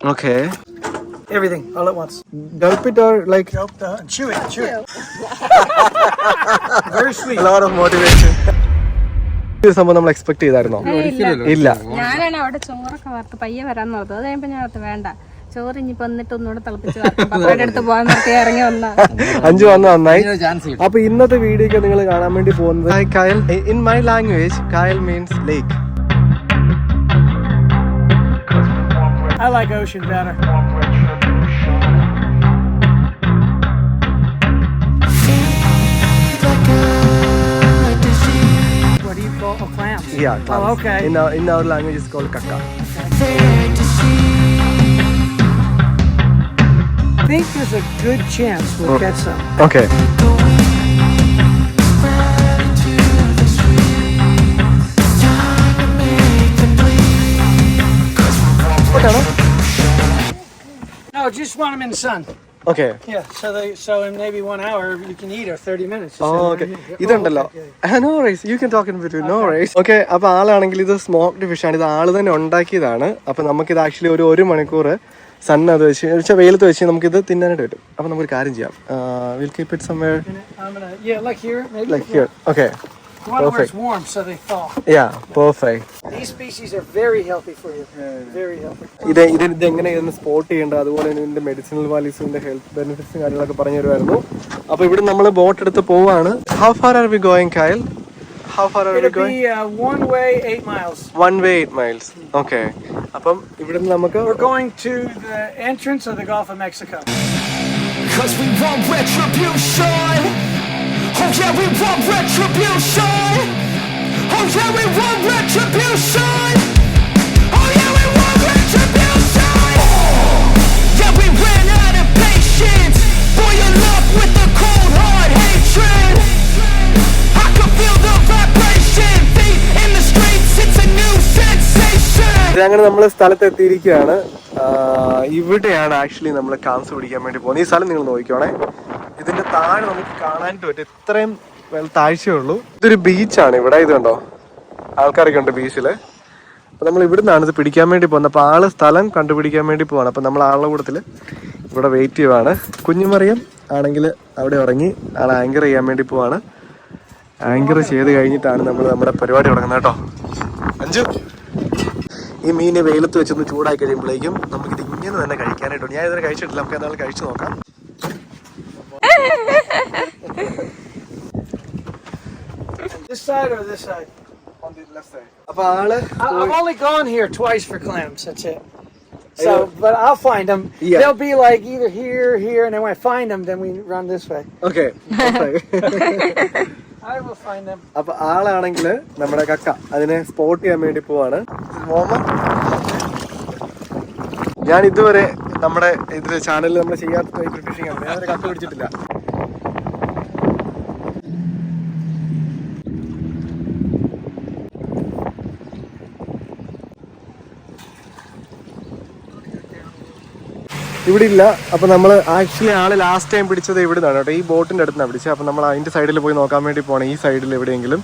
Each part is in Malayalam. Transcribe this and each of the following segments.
Okay Everything all at once. Gulp it or like Nope. the chew it. Chew it. Very sweet. Lot of motivation ഈ സംഭവം നമ്മൾ എക്സ്പെക്ട് ചെയ്തായിരുന്നോ ഇല്ല ഞാനാണ് അവിടെ ചോറൊക്കെ വറുത്ത് പയ്യെ വരാൻ നോർത്തത് അത് കഴിയുമ്പോ ഞാൻ ഓർത്ത് വേണ്ട ചോറ് ഇനിയിപ്പോ വന്നിട്ട് ഒന്നുകൂടെ തിളപ്പിച്ച് വറുക്കാം. പപ്പയുടെ അടുത്ത് പോകാൻ നിർത്തി ഇറങ്ങി വന്ന അഞ്ചു വന്ന നന്നായി അപ്പൊ ഇന്നത്തെ വീഡിയോ നിങ്ങൾ കാണാൻ വേണ്ടി പോകുന്നത് Hi, in my language kayal means lake I like ocean better. What do you call oh, clams? Yeah, clams. Oh, okay. In our, in our language it's called kaka. I think there's a good chance we'll mm. get some. Okay. No, just want them in the sun. Okay. Yeah, so they so in maybe one hour you can eat or 30 minutes. Oh, okay. ഇതുണ്ടല്ലോ. No rice you can talk in between no rice okay അപ്പൊ ആളാണെങ്കിൽ ഇത് സ്മോക്ഡ് ഫിഷ് ആണ്. ഇത് ആൾ തന്നെ ഉണ്ടാക്കിയതാണ്. അപ്പൊ നമുക്ക് ഇത് ആക്ച്വലി ഒരു ഒരു മണിക്കൂർ സൺ അത് വെച്ച് വെച്ചാൽ വെയിലത്ത് വെച്ച് നമുക്ക് ഇത് തിന്നാനായിട്ട് പറ്റും. അപ്പൊ നമുക്കൊരു കാര്യം ചെയ്യാം. Will keep it maybe. Like here okay You is where it's warm so they thaw. Yeah, perfect. These species are very healthy for you. Very healthy. ഇത് ഇത് ഇത് എങ്ങനെ ഇതിന് സ്പോട്ട് ചെയ്യേണ്ടത് അതുപോലെ തന്നെ ഇതിന്റെ മെഡിസിനൽ വാല്യൂസ് ഇതിന്റെ ഹെൽത്ത് ബെനിഫിറ്റ്സും കാര്യങ്ങളൊക്കെ പറഞ്ഞു തരുമായിരുന്നു അപ്പൊ ഇവിടെ നമ്മൾ ബോട്ട് എടുത്ത് പോവാണ് how far are we going കയൽ how far are we It'll going be uh, one way, eight miles. One way eight miles okay അപ്പം ഇവിടുന്ന് നമുക്ക് We're going to the entrance of the Gulf of Mexico. Cause we want retribution. Oh yeah, we want retribution. Oh yeah, we want retribution. Oh yeah, we want retribution. Yeah, we ran out of patience. Boil up with the cold hard hatred. I can feel the vibration. Feet in the streets, it's a new sensation. അങ്ങനെ നമ്മൾ സ്ഥലത്ത് ഇവിടെയാണ് ആക്ച്വലി നമ്മൾ കാൻസ് പിടിക്കാൻ വേണ്ടി പോകുന്നത് ഈ സ്ഥലം നിങ്ങൾ നോക്കിക്കോണേ താഴെ നമുക്ക് കാണാനായിട്ട് പറ്റും. ഇത്രയും വെൽ താഴ്ചയേ ഉള്ളൂ ഇതൊരു ബീച്ചാണ് ഇവിടെ. ഇത് കണ്ടോ? ആൾക്കാരൊക്കെ ഉണ്ട് ബീച്ചിൽ അപ്പോൾ നമ്മൾ ഇവിടുന്നാണ് ഇത് പിടിക്കാൻ വേണ്ടി പോകുന്നത്. അപ്പോൾ ആൾ സ്ഥലം കണ്ടുപിടിക്കാൻ വേണ്ടി പോവാണ്. അപ്പോൾ നമ്മൾ ആളുടെ കൂട്ടത്തിൽ ഇവിടെ വെയിറ്റ് ചെയ്യുവാണ്. കുഞ്ഞുമറിയം ആണെങ്കിൽ അവിടെ ഇറങ്ങി ആൾ ആങ്കർ ചെയ്യാൻ വേണ്ടി പോവാണ്. ആങ്കർ ചെയ്ത് കഴിഞ്ഞിട്ടാണ് നമ്മൾ നമ്മുടെ പരിപാടി തുടങ്ങുന്നത് കേട്ടോ. അഞ്ചു. ഈ മീനെ വെയിലത്ത് വെച്ചൊന്ന് ചൂടാക്കി കഴിയുമ്പോഴേക്കും നമുക്കിത് ഇങ്ങനെ തന്നെ കഴിക്കാനായിട്ടുണ്ട് ഞാൻ ഇതുവരെ കഴിച്ചിട്ടില്ല. നമുക്ക് എന്നാൽ കഴിച്ചു നോക്കാം. This side or this side? on the അപ്പൊ ആൾ I- I've only gone here twice for clams. That's it. So, but I'll find them. Yeah. They'll be like either here, here, and then when I find them, then we run this way. Okay I will find them. അപ്പൊ ആളാണെങ്കിൽ നമ്മുടെ കക്ക അതിനെ സ്പോട്ട് ചെയ്യാൻ വേണ്ടി പോവാണ് മോമ ഞാൻ ഇതുവരെ നമ്മുടെ ഇതിൽ ചാനലിൽ നമ്മൾ ചെയ്യാത്ത ടൈപ്പ് ഫിഷിംഗ് ആണ്. ഞാൻ കത്ത് പിടിച്ചിട്ടില്ല. ഇവിടെ ഇല്ല. അപ്പൊ നമ്മൾ ആക്ച്വലി ആൾ ലാസ്റ്റ് ടൈം പിടിച്ചത് ഇവിടെ നിന്നാണ് കേട്ടോ. ഈ ബോട്ടിന്റെ അടുത്താണ് പിടിച്ചത് അപ്പൊ നമ്മൾ അതിന്റെ സൈഡിൽ പോയി നോക്കാൻ വേണ്ടി പോകണം ഈ സൈഡിൽ എവിടെയെങ്കിലും.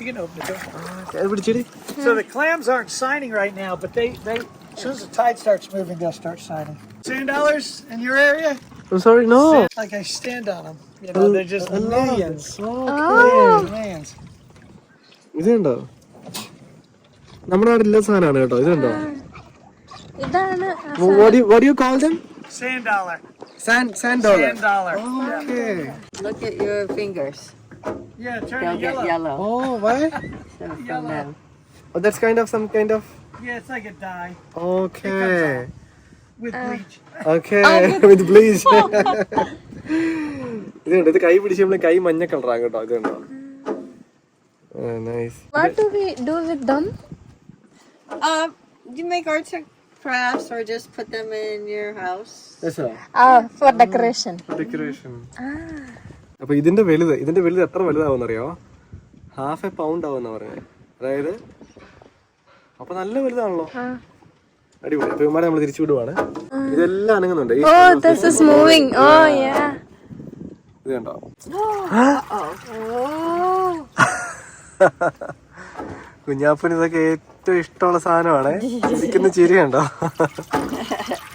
You can open the door. അത് പിടിച്ചടി So the clams aren't signing right now, but they, they as soon as the tide starts moving, they'll start signing. Sand dollars in your area? Sorry no Like I stand on them. You know, they're just millions. Oh. Millions. ഇതുണ്ടോ നമ്മുടെ നാട്ടിലെ സാധനമാണ് കേട്ടോ ഇതുണ്ടോ ഇതാണ് what do you call them Sand dollar. Sand sand dollar Sand dollar. okay Look at your fingers. Yeah, turn They'll yellow. get yellow. yellow. oh why So from them. oh, that's kind of some kind of Yeah, it's like a dye okay with bleach. okay with bleach ഇതുണ്ട് ഇത് കൈ പിടിച്ച് നമ്മൾ കൈ മഞ്ഞ കളറാണ് കേട്ടോ ഇതുണ്ടോ nice What do we do with them? Um, make and crafts or just put them in your house. Yes, sir. Ah, for decoration. Decoration അപ്പൊ ഇതിന്റെ വലുത് ഇതിന്റെ വലുത് എത്ര വലുതാവും അറിയോ ഹാഫ് എ പൗണ്ട് ആവുന്ന പറഞ്ഞത് അതായത് അപ്പൊ നല്ല വലുതാണല്ലോ. അടിപൊളി. അപ്പൊ ഇവന്മാരെ നമ്മൾ തിരിച്ചു വിടുവാണ്. ഇതെല്ലാം അനങ്ങുന്നുണ്ട്. Oh, this is moving. Oh, yeah. ഇത് കണ്ടോ? കുഞ്ഞാപ്പൻ ഇതൊക്കെ ഏറ്റവും ഇഷ്ടമുള്ള സാധനമാണ്. ചിരിയുണ്ടോ? ചിരി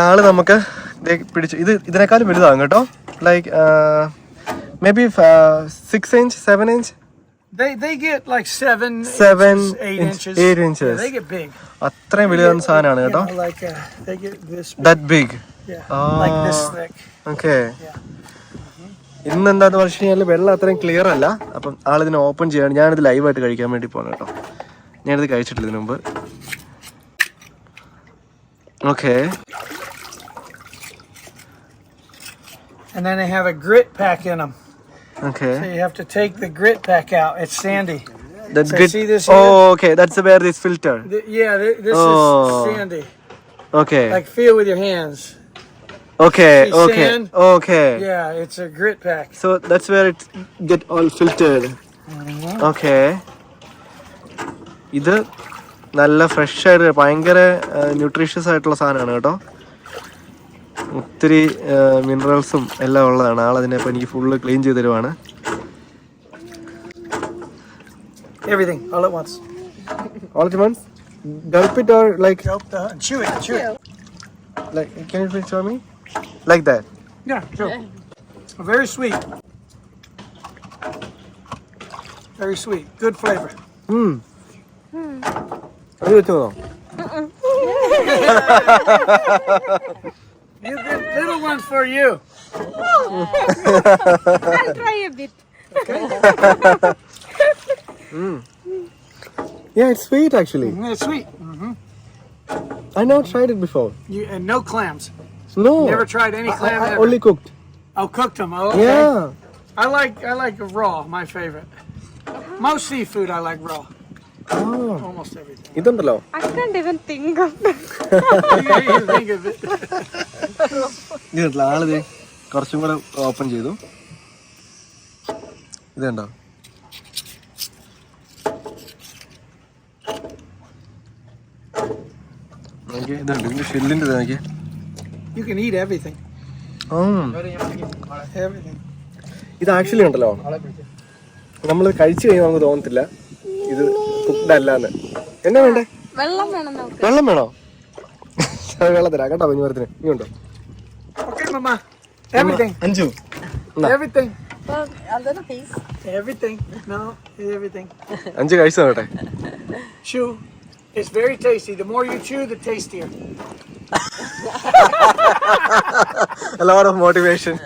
ആൾ നമുക്ക് പിടിച്ചു ഇത് ഇതിനേക്കാളും വലുതാകും കേട്ടോ like may be six inch seven inch They they get like seven, Seven inches, eight inch- inches. eight Yeah, they get big. അത്രയും വലിയ സാധനമാണ് കേട്ടോ like uh, they get this. Big. Yeah, like this Ah. thick. Okay ഇന്ന് എന്താന്ന് പറഞ്ഞു കഴിഞ്ഞാൽ വെള്ളം അത്രയും ക്ലിയർ അല്ല അപ്പം ആളിതിനെ ഓപ്പൺ ചെയ്യാണ് ഞാനിത് ലൈവായിട്ട് കഴിക്കാൻ വേണ്ടി പോകണം കേട്ടോ ഞാനിത് കഴിച്ചിട്ടില്ല ഇതിനു മുമ്പ് Okay. And then they have a grit pack in them. Okay. So you have to take the grit pack out. It's sandy. That's so good. See this? Oh, here? Oh, okay. That's where this filter. The, yeah, th this oh. is sandy. Okay. Like feel with your hands. Okay. See okay. Sand? Okay. Yeah, it's a grit pack. So that's where it get all filtered. Mm-hmm. Okay. Either നല്ല ഫ്രഷ് ആയിട്ട് ഭയങ്കര ന്യൂട്രീഷ്യസ് ആയിട്ടുള്ള സാധനമാണ് കേട്ടോ. ഒത്തിരി മിനറൽസും എല്ലാം ഉള്ളതാണ്. ആളതിനെപ്പോൾ എനിക്ക് ഫുള്ള് ക്ലീൻ ചെയ്ത് തരുവാണ്. Very sweet. Good flavor. Mmm. Mmm. you ito? you get little ones for you. I'll try a bit. Okay. mm. Yeah, it's sweet actually. Mm, it's sweet. Mm-hmm. I never tried it before. You, and no clams. No. Never tried any clam. I, I, I only cooked. Oh, cooked them. Oh, okay. yeah. I like I like raw. My favorite. Most seafood I like raw. Almost everything. ഇതുണ്ടല്ലോ I can't even think of it. you you think of it. ഇത് ആളിത് കുറച്ചും കൂടെ ഓപ്പൺ ചെയ്തു ഇത് കണ്ടോ നോക്കിയേ ഇതുണ്ട് ഇതിന്റെ ഷെല്ലിന്റെ ഇത് നോക്കിയേ You can eat everything. ഉം. Everything. ഇത് ആക്ച്വലി ഉണ്ടല്ലോ നമ്മൾ കഴിച്ചു കഴിഞ്ഞാൽ നമുക്ക് തോന്നത്തില്ല ഇത് കുക്ക്ഡ് അല്ലാന്ന് എന്നാ വേണ്ടേ? വെള്ളം വേണോ വെള്ളം തരാം കേട്ടോ മഞ്ഞു മരത്തിന്. ഇനി ഉണ്ടോ? അഞ്ചു. അഞ്ചു കഴിച്ചോട്ടെ A lot of motivation.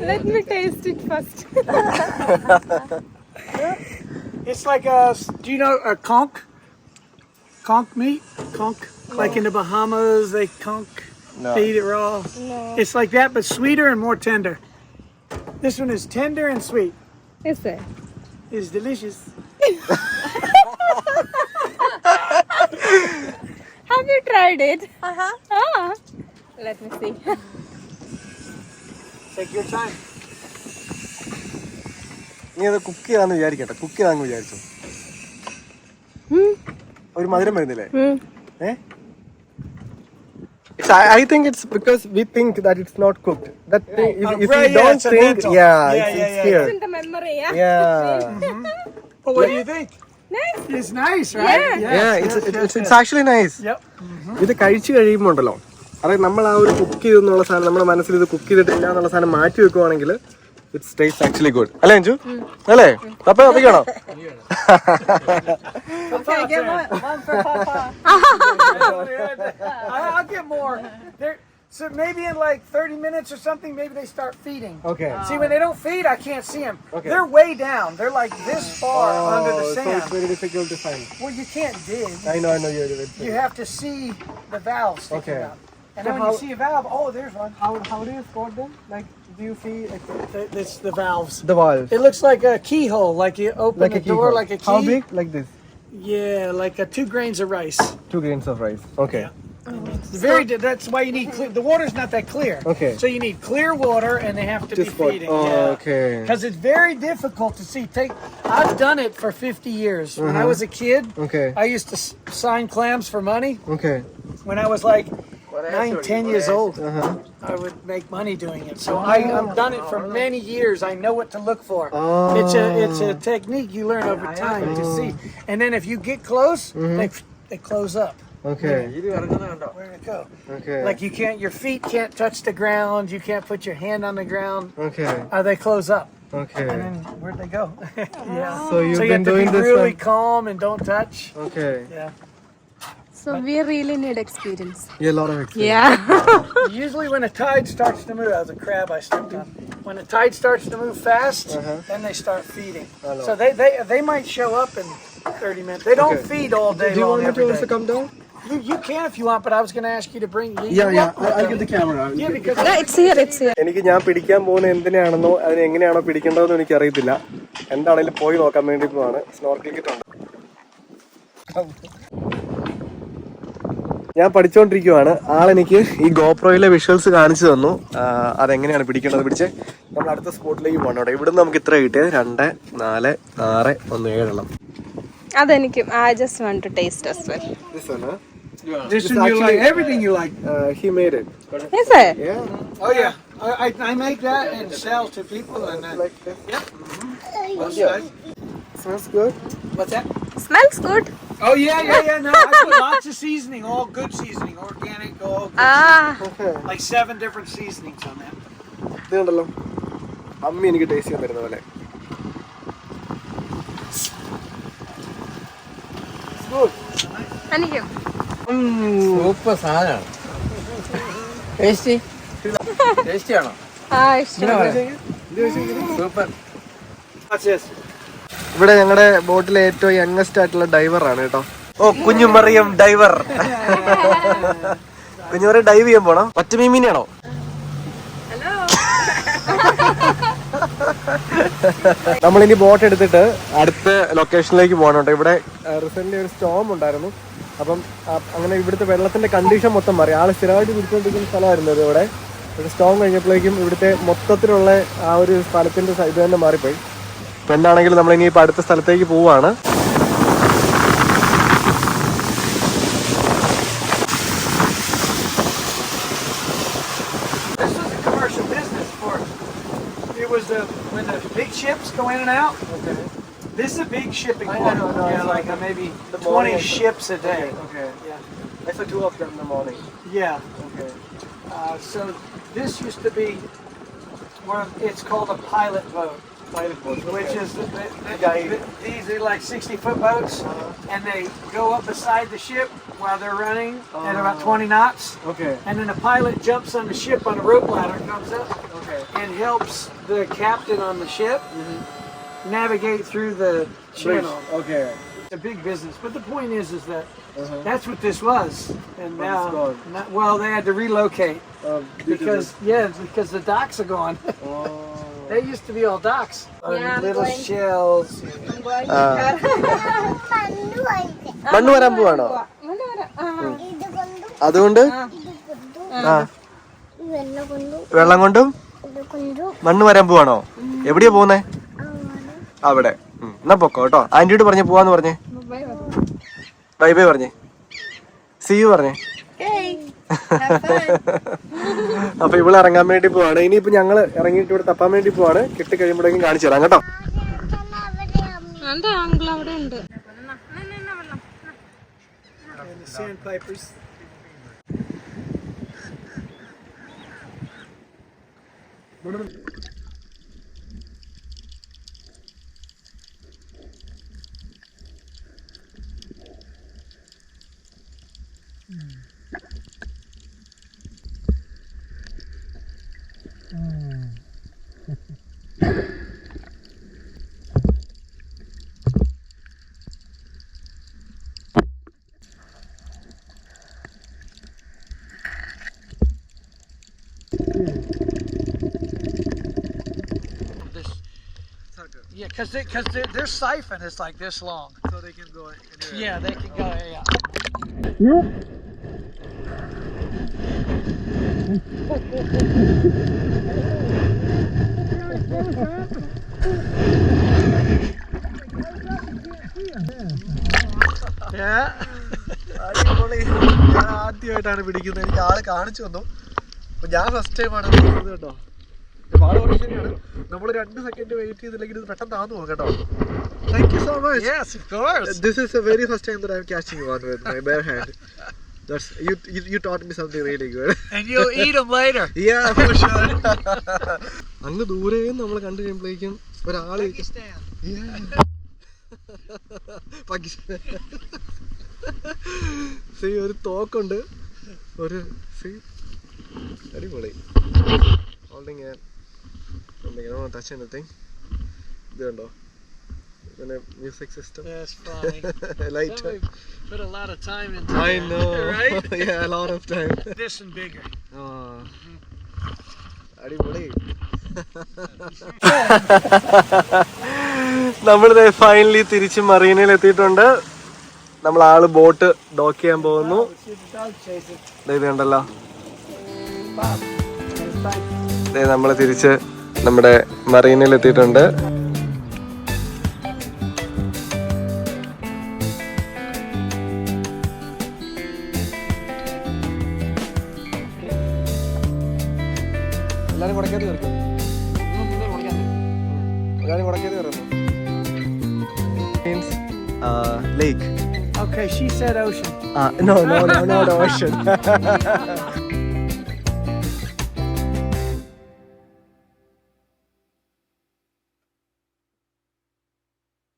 Let me taste it first. It's like a. Do you know a conch? Conch meat? Conch? Like in the Bahamas, they conch. No. They eat it raw. No. It's like that, but sweeter and more tender. This one is tender and sweet. Is it? It's delicious. Have you tried it? Uh huh. Ah. Let me see. Take your time. നീ അത് കുക്ക് ചെയ്താന്ന് വിചാരിക്കട്ടെ കുക്ക് ചെയ്താന്ന് വിചാരിച്ചു ഒരു മധുരം വരുന്നില്ലേ ഏ It's, I, I think it's because we think that it's not cooked. That thing, if, Oh, if right, we yeah, don't think, yeah, Yeah, it's, here. it's yeah, here. In the memory, yeah. Yeah, but what do you think? Nice. It's nice, right? Yeah. yeah, yeah, yeah it's, yeah, it's, yeah, it's actually nice. Yep. ഇത് കഴിച്ചു കഴിയുമ്പോണ്ടല്ലോ അതായത് നമ്മൾ ആ ഒരു കുക്ക് ചെയ്തെന്നുള്ള സാധനം നമ്മുടെ മനസ്സിൽ ഇത് കുക്ക് ചെയ്തിട്ടില്ല എന്നുള്ള സാധനം മാറ്റി വെക്കുവാണെങ്കിൽ ഇറ്റ്സ് ടേസ്റ്റ് ആക്ച്വലി ഗുഡ് അല്ലേ അഞ്ചു അല്ലേ അപ്പൊ അതൊക്കെയാണോ Okay, get one, one for Papa. I, I'll get more. They're, so maybe in like 30 minutes or something, maybe they start feeding. Okay. See, when they don't feed, I can't see them. Okay. They're way down. They're like this far under the Oh, so sand. it's very difficult to find. Well, you can't dig. I know, I know you're doing You have to see the valve sticking Okay. out. And So then when how- you see a valve, oh, there's one. How, how do you spot them? Like, do you It's the valves. the valves? It looks like a keyhole, like you open Like a, a door like a key. How big? Like this. Yeah, like a two grains of rice. Two grains of rice. Okay. It's very. That's why you need clear. The water's not that clear. Okay. So you need clear water, and they have to Just be feeding. oh, yeah. okay. Because it's very difficult to see. Take. I've done it for 50 years. When I uh-huh. was a kid, Okay. I used to s- sign clams for money. Okay. When I was like nine, ten years old, Uh-huh. I would make money doing it. So I, I've done it for many years. I know what to look for. Oh. It's a it's a technique you learn over time to see. And then if you get close, they they close up. Okay. Where'd it go? Okay. Like you can't, your feet can't touch the ground. You can't put your hand on the ground. Okay. Uh, they close up, and Okay. then where'd they go? yeah. So you've so you been have to doing be this really one- calm and don't touch. Okay. Yeah. So we really need experience. Yeah, a lot of experience. Yeah. Usually when a tide starts to move, as a crab I stepped on. When a tide starts to move fast, Uh-huh. then they start feeding. Hello. So they, they they might show up in 30 minutes. They don't Okay. feed all day Do you long want me to also day. come down? You, you can if you want, but I was going to ask you to bring. You, Yeah, yeah. I- I'll get the camera. Yeah, get- because Yeah, it's here, it's here. എനിക്ക് ഞാൻ പിടിക്കാൻ പോകുന്ന എന്തിനാണെന്നോ അതിന് എങ്ങനെയാണോ പിടിക്കേണ്ടതെന്നോ എനിക്ക് അറിയത്തില്ല എന്താണെങ്കിലും പോയി നോക്കാൻ വേണ്ടി പോവാണ് സ്നോർക്കിൽ കിറ്റ് ഉണ്ട് ഞാൻ പഠിച്ചുകൊണ്ടിരിക്കുവാണ് ആളെനിക്ക് ഈ ഗോപ്രോയിലെ വിഷ്വൽസ് കാണിച്ചു തന്നു. അതെങ്ങനെയാണ് പിടിക്കേണ്ടത് പിടിച്ച്? നമ്മൾ അടുത്ത സ്പോട്ടിലേക്ക് പോകണം അവിടെ ഇവിടുന്ന് നമുക്ക് ഇത്ര കിട്ടിയത് രണ്ട് നാല് ആറ് ഒന്ന് ഏഴെണ്ണം അതെനിക്കും. Smells good. What's that? Smells good. Oh yeah, yeah, yeah. No, I put lots of seasoning, all good seasoning, organic, all good. Ah. Okay. Like seven different seasonings on that. ഇത് കണ്ടല്ലോ അമ്മി എനിക്ക് ടേസ്റ്റ് ചെയ്യാൻ തരുന്ന പോലെ എനിക്കും സൂപ്പർ സാധനമാണ് ടേസ്റ്റി ടേസ്റ്റി ആണോ ആ ഇഷ്ടം സൂപ്പർ? ഇവിടെ ഞങ്ങളുടെ ബോട്ടിലെ ഏറ്റവും യങ്ങസ്റ്റ് ആയിട്ടുള്ള ഡൈവറാണ് കേട്ടോ. ഓ കുഞ്ഞുമറിയം ഡൈവർ കുഞ്ഞുമറിയം ഡൈവ് ചെയ്യാൻ പോണോ? ഒറ്റ മീമീനാണോ നമ്മളിനി ബോട്ട് എടുത്തിട്ട് അടുത്ത ലൊക്കേഷനിലേക്ക് പോകണം കേട്ടോ. ഇവിടെ റീസെന്റ് ഒരു സ്റ്റോം ഉണ്ടായിരുന്നു. അപ്പം അങ്ങനെ ഇവിടുത്തെ വെള്ളത്തിന്റെ കണ്ടീഷൻ മൊത്തം മാറി. ആൾ സ്ഥിരമായിട്ട് കുടിച്ചുകൊണ്ടിരിക്കുന്ന സ്ഥലമായിരുന്നു ഇവിടെ. സ്റ്റോം കഴിഞ്ഞപ്പോഴേക്കും ഇവിടുത്തെ മൊത്തത്തിലുള്ള ആ ഒരു സ്ഥലത്തിന്റെ ഇത് തന്നെ മാറിപ്പോയി. ഇപ്പം എന്താണെങ്കിലും നമ്മളിനി ഇപ്പോൾ അടുത്ത സ്ഥലത്തേക്ക് പോവാണ് ships go in and out. This is a big shipping port. I know, no, yeah, like, uh, maybe 20 ships a day. Okay. okay. Yeah. I saw two of them in the morning. Yeah. Okay. Uh, so this used to be one. Of, it's called a pilot boat which is the, the, the, these are like 60 foot boats, and they go up beside the ship while they're running at about 20 knots. Okay. And then the pilot jumps on the ship on a rope ladder, comes up, Okay. and helps the captain on the ship navigate through the channel. Okay. It's a big business, but the point is, is that Uh-huh. that's what this was, and now, not- well, they had to relocate Um, because yeah, because the docks are gone. Oh. They used to be all docks, Yeah, little going- shells. മണ്ണ് വരാൻ പോവാണോ? അതുകൊണ്ട്? വെള്ളം കൊണ്ടും മണ്ണ് വരാൻ പോവാണോ? എവിടെയാ പോകുന്നേ അവിടെ. എന്നാ പൊക്കോ കേട്ടോ. ആന്റിയോട് പറഞ്ഞ് പോവാന്ന് പറഞ്ഞേ. Bye bye. പറഞ്ഞേ. സി യു പറഞ്ഞേ. അപ്പൊ ഇവൾ ഇറങ്ങാൻ വേണ്ടി പോവാണ്. ഇനിയിപ്പോ ഞങ്ങൾ ഇറങ്ങിയിട്ട് ഇവിടെ തപ്പാൻ വേണ്ടി പോവാണ്. കിട്ടി കഴിയുമ്പോഴേക്കും കാണിച്ചു തരാം കേട്ടോ. അവിടെ ഉണ്ട്. Because because their, their siphon is like this long. So they can go Yeah, they can go. Yeah. Yeah. അടിപൊളി ഞാൻ ആദ്യമായിട്ടാണ് പിടിക്കുന്നത് എനിക്ക് ആൾ കാണിച്ചു തന്നു അപ്പൊ ഞാൻ ഫസ്റ്റ് ടൈമാണ് പിടിക്കുന്നത് കേട്ടോ ആൾ ശരിയാണ് നമ്മൾ രണ്ട് സെക്കൻഡ് വെയിറ്റ് ചെയ്തില്ലെങ്കിൽ ഇത് പെട്ടെന്ന് താന്നു പോകും കേട്ടോ. Thank you so much yes of course this is a very first time that I catching catching one with my bare hand That's you, you you taught me something really good. And you'll eat them later. yeah, for sure. അങ്ങ് ദൂരെ നമ്മൾ കണ്ടു കഴിയുമ്പോഴേക്കും ഒരാൾ. പാകിസ്ഥാൻ. സി ഒരു തോക്കുണ്ട്. ഒരു സീ അടിപൊളി. ഹോൾഡിങ് ഹോൾഡിങ് ടച്ച് എനിത്തിങ് ഇത് കണ്ടോ പിന്നെ music system. Light put a lot of time into I that, know. right? yeah, a lot of time. This and bigger. ആ. അടിപൊളി നമ്മളിത് ഫൈനലി തിരിച്ച് മറീനയിൽ എത്തിയിട്ടുണ്ട് നമ്മൾ ആൾ ബോട്ട് ഡോക്ക് ചെയ്യാൻ പോകുന്നു ഇത് കണ്ടല്ലോ നമ്മൾ തിരിച്ച് നമ്മുടെ മറീനയിൽ എത്തിയിട്ടുണ്ട് Uh, lake. കയറുന്നു means lake Okay, she said ocean. Uh, no, no, no, not ocean.